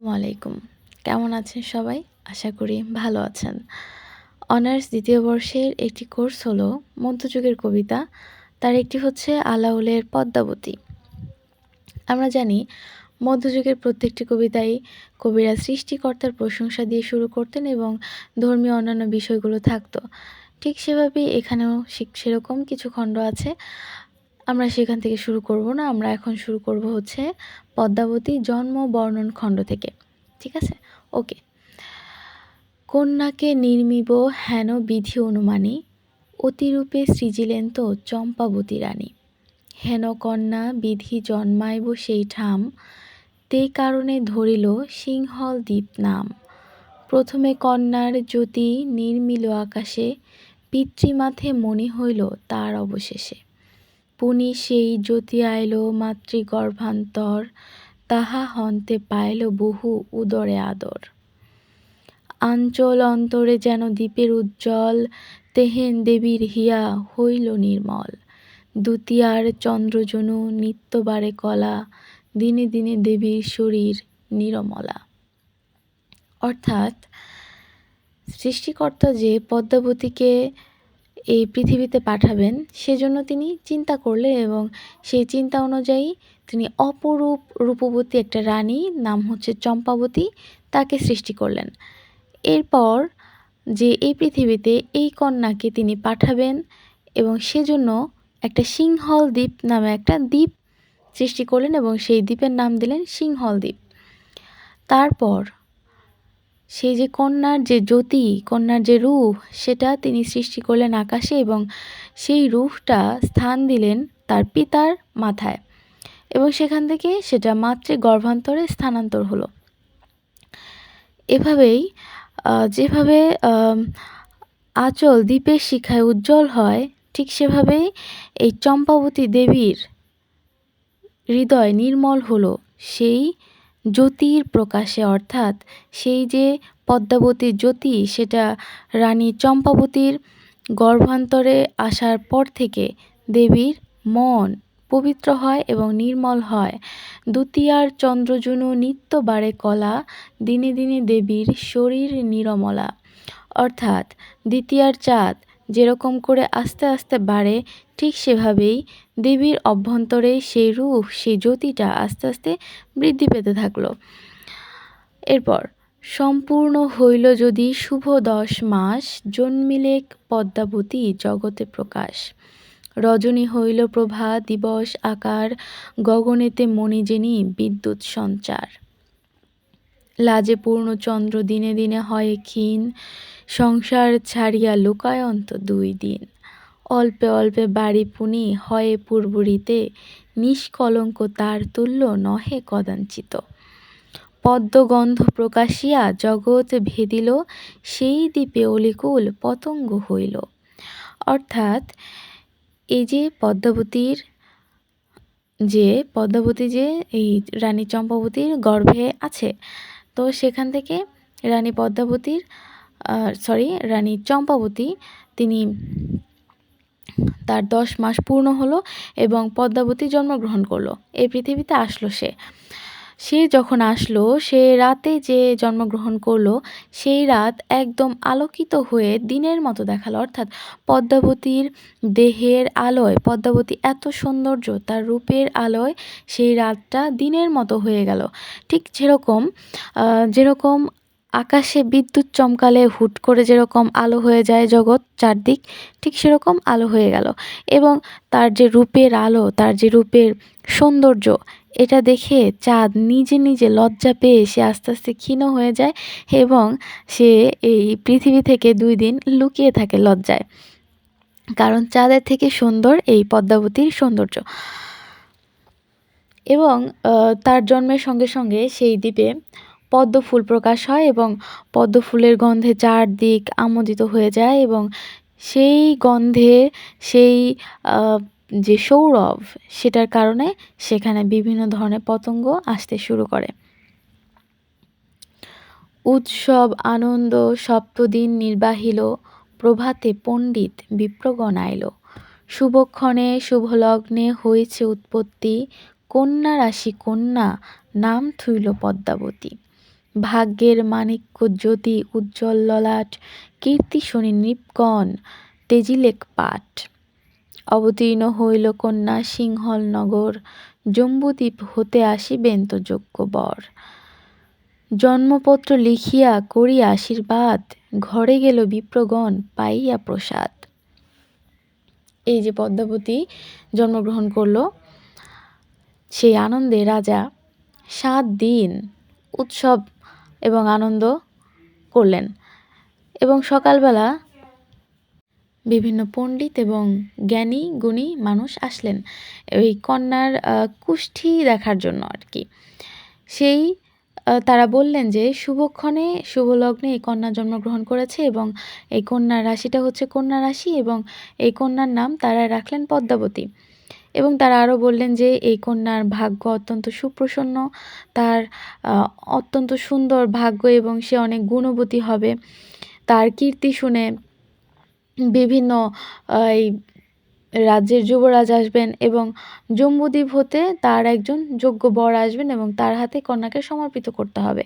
আলাইকুম কেমন আছেন সবাই? আশা করি ভালো আছেন। অনার্স দ্বিতীয় বর্ষের একটি কোর্স হলো মধ্যযুগের কবিতা। তার একটি হচ্ছে আলাউলের পদ্মাবতী। আমরা জানি, মধ্যযুগের প্রত্যেকটি কবিতাই কবিরা সৃষ্টিকর্তার প্রশংসা দিয়ে শুরু করতেন এবং ধর্মীয় অন্যান্য বিষয়গুলো থাকতো। ঠিক সেভাবেই এখানেও সেরকম কিছু খণ্ড আছে। আমরা সেখান থেকে শুরু করব না, আমরা এখন শুরু করব হচ্ছে পদ্মাবতী জন্ম বর্ণন খণ্ড থেকে, ঠিক আছে? ওকে কন্যাকে নির্মিব হেন বিধি অনুমানী, অতিরূপে সৃজিলেন তো চম্পাবতী রানী। হেন কন্যা বিধি জন্মাইব সেই ঠাম, তে কারণে ধরিল সিংহল দ্বীপ নাম। প্রথমে কন্যার জ্যোতি নির্মিল আকাশে, পিতৃমাথে মনে হইল তার অবশেষে। পুনি সেই জ্যোতি আইল মাতৃগর্ভান্তর, তাহা হন্তে পাইল বহু উদরে আদর। আঞ্চল অন্তরে যেন দ্বীপের উজ্জ্বল, তেহেন দেবীর হিয়া হইল নির্মল। দ্বিতীয়ার চন্দ্রজনু নিত্যবারে কলা, দিনে দিনে দেবীর শরীর নিরমলা। অর্থাৎ সৃষ্টিকর্তা যে পদ্মাবতীকে এই পৃথিবীতে পাঠাবেন, সেজন্য তিনি চিন্তা করলেন এবং সেই চিন্তা অনুযায়ী তিনি অপরূপ রূপবতী একটা রানী, নাম হচ্ছে চম্পাবতী, তাকে সৃষ্টি করলেন। এরপর যে এই পৃথিবীতে এই কন্যাকে তিনি পাঠাবেন এবং সেজন্য একটা সিংহল দ্বীপ নামে একটা দ্বীপ সৃষ্টি করলেন এবং সেই দ্বীপের নাম দিলেন সিংহল দ্বীপ। তারপর সেই যে কন্যার যে জ্যোতি, কন্যার যে রূপ, সেটা তিনি সৃষ্টি করলেন আকাশে এবং সেই রূপটা স্থান দিলেন তার পিতার মাথায়। এবং সেখান থেকে সেটা মাতৃ গর্ভান্তরে স্থানান্তর হলো। এভাবেই যেভাবে আচল দ্বীপের শিখায় উজ্জ্বল হয়, ঠিক সেভাবেই এই চম্পাবতী দেবীর হৃদয় নির্মল হলো। সেই জ্যোতির প্রকাশে, অর্থাৎ সেই যে পদ্মাবতীর জ্যোতি, সেটা রানী চম্পাবতীর গর্ভান্তরে আসার পর থেকে দেবীর মন পবিত্র হয় এবং নির্মল হয়। দ্বিতীয়ার চন্দ্রজনু নিত্য বাড়ে কলা, দিনে দিনে দেবীর শরীর নিরমলা। অর্থাৎ দ্বিতীয়ার চাঁদ যেরকম করে আস্তে আস্তে বাড়ে, ঠিক সেভাবেই দেবীর অভ্যন্তরে সেই রূপ, সেই জ্যোতিটা আস্তে আস্তে বৃদ্ধি পেতে থাকল। এরপর, সম্পূর্ণ হইল যদি শুভ দশ মাস জন্মিলেক পদ্মাবতী জগতে প্রকাশ। রজনী হইল প্রভা, দিবস, আকার, গগনেতে মণিজেনি বিদ্যুৎ সঞ্চার। লাজে পূর্ণচন্দ্র দিনে দিনে হয় ক্ষীণ, সংসার ছাড়িয়া লোকায়ন্ত দুই দিন। অল্পে অল্পে বাড়ি পুনি হয়ে পূর্বরীতে নিষ্কলঙ্ক তার তুল্য নহে কদাঞ্চিত। পদ্মগন্ধ প্রকাশিয়া জগৎ ভেদিল, সেই দ্বীপে অলিকুল পতঙ্গ হইল। অর্থাৎ এই যে পদ্মাবতীর যে পদ্মাবতী যে এই রানী চম্পাবতীর গর্ভে আছে, তো সেখান থেকে রানী পদ্মাবতীর সরি রানী চম্পাবতী তিনি তার দশ মাস পূর্ণ হলো এবং পদ্মাবতী জন্মগ্রহণ করল। এই পৃথিবীতে আসলো সে। সে যখন আসলো, সে রাতে যে জন্মগ্রহণ করল, সেই রাত একদম আলোকিত হয়ে দিনের মতো দেখাল। অর্থাৎ পদ্মাবতীর দেহের আলোয়, পদ্মাবতী এত সৌন্দর্য, তার রূপের আলোয় সেই রাতটা দিনের মতো হয়ে গেল। ঠিক যেরকম যেরকম আকাশে বিদ্যুৎ চমকালে হুট করে যেরকম আলো হয়ে যায় জগৎ চারদিক, ঠিক সেরকম আলো হয়ে গেল। এবং তার যে রূপের আলো, তার যে রূপের সৌন্দর্য, এটা দেখে চাঁদ নিজে নিজে লজ্জা পেয়ে সে আস্তে আস্তে ক্ষীণ হয়ে যায় এবং সে এই পৃথিবী থেকে দুই দিন লুকিয়ে থাকে লজ্জায়। কারণ চাঁদের থেকে সুন্দর এই পদ্মাবতীর সৌন্দর্য। এবং তার জন্মের সঙ্গে সঙ্গে সেই দ্বীপে পদ্ম ফুল প্রকাশ হয় এবং পদ্ম ফুলের গন্ধে চারদিক আমোদিত হয়ে যায় এবং সেই গন্ধে সেই যে সৌরভ সেটার কারণে সেখানে বিভিন্ন ধরনের পতঙ্গ আসতে শুরু করে। উৎসব, আনন্দ, সপ্তদিন নির্বাহিল, প্রভাতে পণ্ডিত বিপ্রগণ আইল। শুভক্ষণে শুভলগ্নে হয়েছে উৎপত্তি, কন্যা রাশি কন্যা নাম থুইল পদ্মাবতী। ভাগ্যের মাণিক্য জ্যোতি উজ্জ্বল ললাট, কীর্তি শনি নৃপকণ তেজিলেক পাঠ অবতীর্ণ হইল কন্যা সিংহল নগর, জম্বুদ্বীপ হতে আসিবেন তো যোগ্য বর। জন্মপত্র লিখিয়া করি আশীর্বাদ, ঘরে গেল বিপ্রগণ পাইয়া প্রসাদ। এই যে পদ্মাবতী জন্মগ্রহণ করল, সেই আনন্দে রাজা সাত দিন উৎসব এবং আনন্দ করলেন। এবং সকালবেলা বিভিন্ন পণ্ডিত এবং জ্ঞানী, গুণী মানুষ আসলেন ওই কন্যার কুষ্ঠি দেখার জন্য আর কি। সেই তারা বললেন যে, শুভক্ষণে শুভ লগ্নে এই কন্যা জন্মগ্রহণ করেছে এবং এই কন্যার রাশিটা হচ্ছে কন্যা রাশি এবং এই কন্যার নাম তারা রাখলেন পদ্মাবতী। এবং তারা আরও বললেন যে এই কন্যার ভাগ্য অত্যন্ত সুপ্রসন্ন, তার অত্যন্ত সুন্দর ভাগ্য এবং সে অনেক গুণবতী হবে। তার কীর্তি শুনে বিভিন্ন এই রাজ্যের যুবরাজ আসবেন এবং জম্বুদ্বীপ হতে তার একজন যোগ্য বর আসবেন এবং তার হাতে কন্যাকে সমর্পিত করতে হবে।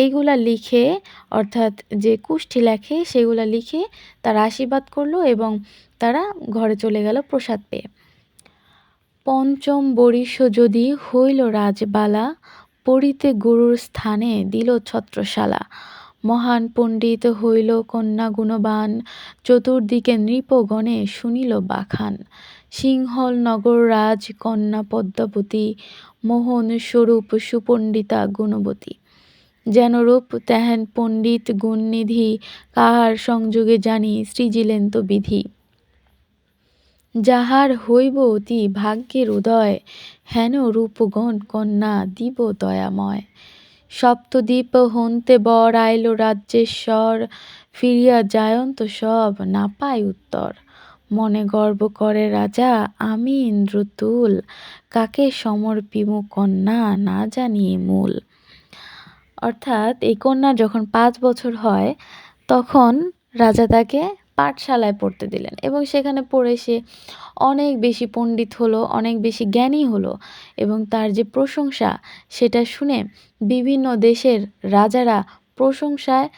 এইগুলা লিখে, অর্থাৎ যে কুষ্ঠি লেখে, সেগুলা লিখে তার আশীর্বাদ করল এবং তারা ঘরে চলে গেল প্রসাদ পেয়ে। পঞ্চম বরিষ যদি হইল রাজবালা, পড়িতে গুরুর স্থানে দিল ছত্রশালা। মহান পণ্ডিত হইল কন্যা গুণবান, চতুর্দিকে নৃপগণে শুনিল বাখান। সিংহল নগর রাজ কন্যা পদ্মাবতী মোহন স্বরূপ সুপণ্ডিতা গুণবতী। যেন রূপ তেহেন পণ্ডিত গুণনিধি, কাহার সংযোগে জানি সৃজিলেন তো বিধি। যাহার হইব অতি ভাগ্যের উদয়, হেন রূপগণ কন্যা দিব দয়াময়। সপ্তদ্বীপ হন্তে বর আইল রাজ্যেশ্বর, ফিরিয়া যায়ন্ত সব না পায় উত্তর। মনে গর্ব করে রাজা, আমি ইন্দ্রতুল, কাকে সমর্পিমু কন্যা না জানিয়ে মূল। অর্থাৎ এই কন্যা যখন পাঁচ বছর হয়, তখন রাজা তাকে পাঠশালায় পড়তে দিলেন এবং সেখানে পড়ে সে অনেক বেশি পণ্ডিত হলো, অনেক বেশি জ্ঞানী হলো এবং তার যে প্রশংসা সেটা শুনে বিভিন্ন দেশের রাজারা প্রশংসায়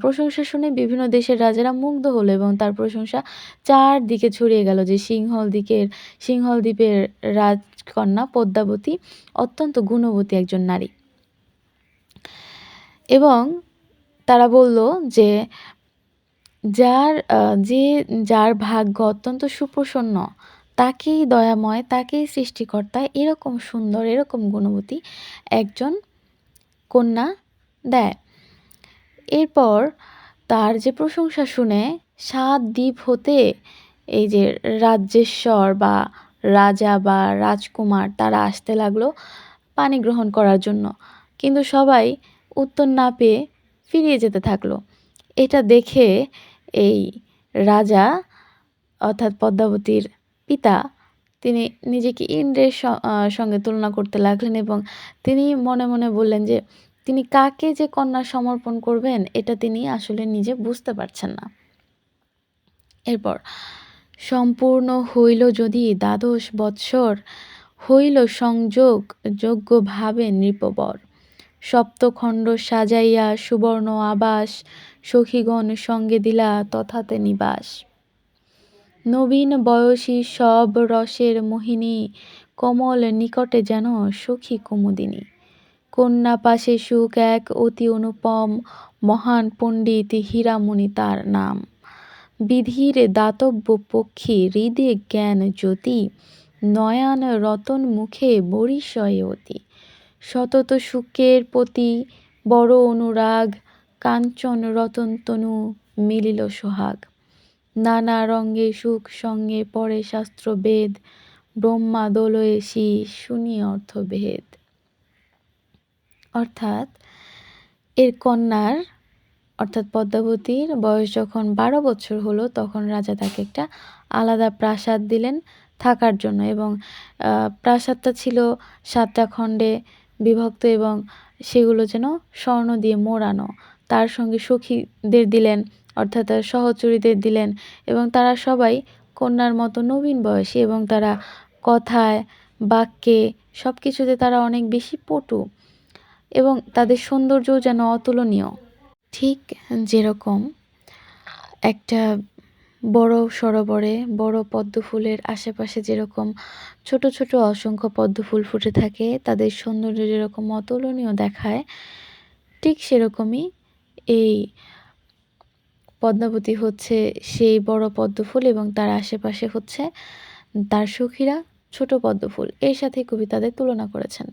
প্রশংসা শুনে বিভিন্ন দেশের রাজারা মুগ্ধ হলো এবং তার প্রশংসা চারদিকে ছড়িয়ে গেল যে সিংহল দিকের, সিংহল দ্বীপের রাজকন্যা পদ্মাবতী অত্যন্ত গুণবতী একজন নারী। এবং তারা বলল যে যার যে যার ভাগ্য অত্যন্ত সুপ্রসন্ন, তাকেই দয়াময়, তাকেই সৃষ্টিকর্তা, এরকম সুন্দর, এরকম গুণবতী একজন কন্যা দেয়। এরপর তার যে প্রশংসা শুনে সাত দ্বীপ হতে এই যে রাজ্যেশ্বর বা রাজা বা রাজকুমার, তারা আসতে লাগল পানি গ্রহণ করার জন্য। কিন্তু সবাই উত্তর না পেয়ে ফিরিয়ে যেতে থাকল। এটা দেখে এই রাজা, অর্থাৎ পদ্মাবতীর পিতা, তিনি নিজেকে ইন্দ্রের সঙ্গে তুলনা করতে লাগলেন এবং তিনি মনে মনে বললেন যে, তিনি কাকে যে কন্যা সমর্পণ করবেন, এটা তিনি আসলে নিজে বুঝতে পারছেন না। এরপর, সম্পূর্ণ হইল যদি দ্বাদশ বৎসর, হইল সংযোগ, যোগ্যভাবে নৃপবর। সপ্তখণ্ড সাজাইয়া সুবর্ণ আবাস, সখীগণ সঙ্গে দিলা তথাতে নিবাস। নবীন বয়সী সব রসের মোহিনী, কমল নিকটে যেন সখী কুমুদিনী। কন্যা পাশে সুখ এক অতি অনুপম, মহান পণ্ডিত হীরামণি তার নাম। বিধির দাতব্য পক্ষী হৃদে জ্ঞান জ্যোতি, নয়ান রতন মুখে বরিশয় অতি। সতত সুখের প্রতি বড় অনুরাগ, কাঞ্চন রতন তনু মিলিল সোহাগ। নানা রঙ্গে সুখ সঙ্গে পরে শাস্ত্র বেদ ব্রহ্মা দোলয়ে শীষ শুনি অর্থভেদ। অর্থাৎ এর কন্যার, অর্থাৎ পদ্মাবতীর বয়স যখন বারো বছর হলো, তখন রাজা তাকে একটা আলাদা প্রাসাদ দিলেন থাকার জন্য এবং প্রাসাদটা ছিল সাতটা খণ্ডে বিভক্ত এবং সেগুলো যেন স্বর্ণ দিয়ে মোড়ানো। তার সঙ্গে সখীদের দিলেন, অর্থাৎ সহচরীদের দিলেন এবং তারা সবাই কন্যার মতো নবীন বয়সী এবং তারা কথায়, বাক্যে সব কিছুতে তারা অনেক বেশি পটু এবং তাদের সৌন্দর্যও যেন অতুলনীয়। ঠিক যেরকম একটা বড় সরোবরে, বড় পদ্ম ফুলের আশেপাশে যেরকম ছোট ছোট অসংখ্য পদ্ম ফুল ফুটে থাকে, তাদের সৌন্দর্য যেরকম অতুলনীয় দেখায়, ঠিক সেরকমই এই পদ্মাবতী হচ্ছে সেই বড় পদ্ম ফুল এবং তার আশেপাশে হচ্ছে তার সখীরা ছোট পদ্ম ফুল এর সাথে কবি তাদের তুলনা করেছেন।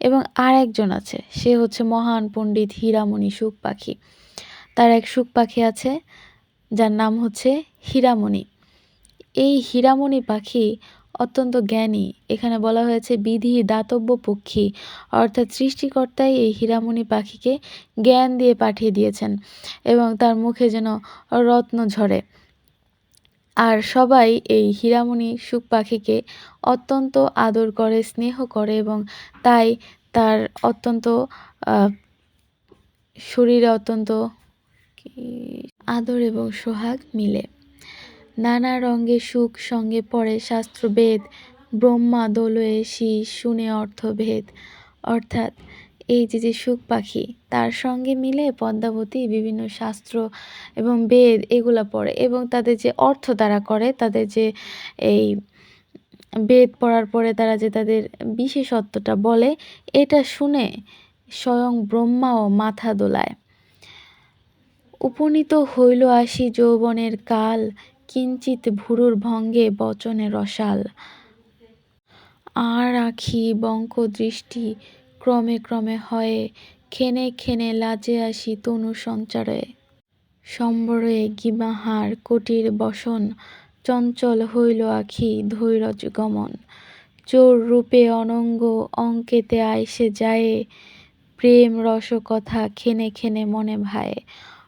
এবং আর একজন আছে, সে হচ্ছে মহান পণ্ডিত হীরামণি সুখ পাখি। তার এক সুখ পাখি আছে যার নাম হচ্ছে হীরামণি। এই হীরামণি পাখি অত্যন্ত জ্ঞানী। এখানে বলা হয়েছে বিধি দাতব্য পক্ষী। অর্থাৎ সৃষ্টিকর্তাই এই হীরামণি পাখিকে জ্ঞান দিয়ে পাঠিয়ে দিয়েছেন এবং তার মুখে যেন রত্ন ঝরে। আর সবাই এই হীরামণি সুখ পাখিকে অত্যন্ত আদর করে, স্নেহ করে এবং তাই তার অত্যন্ত শরীরে অত্যন্ত আদর এবং সোহাগ মিলে। নানা রঙে সুখ, সঙ্গে পড়ে শাস্ত্রবেদ, ব্রহ্মা দোলয়ে শীষ শুনে অর্থভেদ। অর্থাৎ এই যে যে সুখ পাখি, তার সঙ্গে মিলে পদ্মাবতী বিভিন্ন শাস্ত্র এবং বেদ এগুলো পড়ে এবং তাদের যে অর্থ তারা করে, তাদের যে এই বেদ পড়ার পরে তারা যে তাদের বিশেষত্বটা বলে, এটা শুনে স্বয়ং ব্রহ্মাও মাথা দোলায়। উপনীত হইল আসি যৌবনের কাল কিঞ্চিত ভুরুর ভঙ্গে বচনে রসাল। আর আখি বঙ্ক দৃষ্টি ক্রমে ক্রমে হয়ে খেনে খেনে লাজে আসি তনু সঞ্চারে। সম্বরে গিমাহার কোটির বসন, চঞ্চল হইল আখি ধৈরজ গমন। চোর রূপে অনঙ্গ অঙ্কেতে আইসে যায়, প্রেম রস কথা খেনে খেনে মনে ভায়।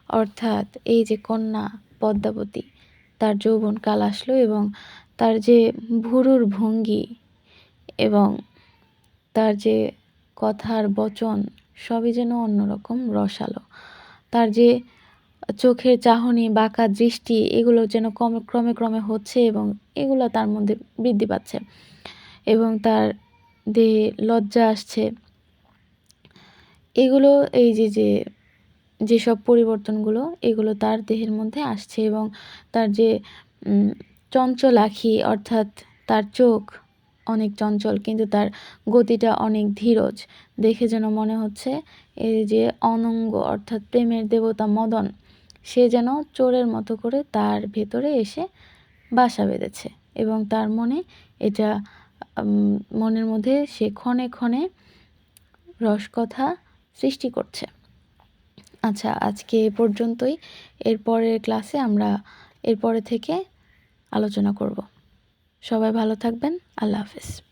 অর্থাৎ এই যে কন্যা পদ্মাবতী, তার যৌবনকাল আসলো এবং তার যে ভুরুর ভঙ্গি এবং তার যে কথার বচন, সবই যেন অন্যরকম রসালো। তার যে চোখের চাহনি, বাঁকা দৃষ্টি, এগুলো যেন ক্রমে ক্রমে ক্রমে হচ্ছে এবং এগুলো তার মধ্যে বৃদ্ধি পাচ্ছে এবং তার দেহে লজ্জা আসছে। এগুলো এই যে যে যেসব পরিবর্তনগুলো, এগুলো তার দেহের মধ্যে আসছে এবং তার যে চঞ্চল আখি অর্থাৎ তার চোখ অনেক চঞ্চল, কিন্তু তার গতিটা অনেক ধীরজ। দেখে যেন মনে হচ্ছে এই যে অনঙ্গ অর্থাৎ প্রেমের দেবতা মদন, সে যেন চোরের মতো করে তার ভেতরে এসে বাসা বেঁধেছে এবং তার মনে এটা মনের মধ্যে সে ক্ষণে ক্ষণে রসকথা সৃষ্টি করছে। আচ্ছা আজকে এ পর্যন্তই। এরপরের ক্লাসে আমরা এরপরে থেকে আলোচনা করব। সবাই ভালো থাকবেন। আল্লাহ হাফেজ।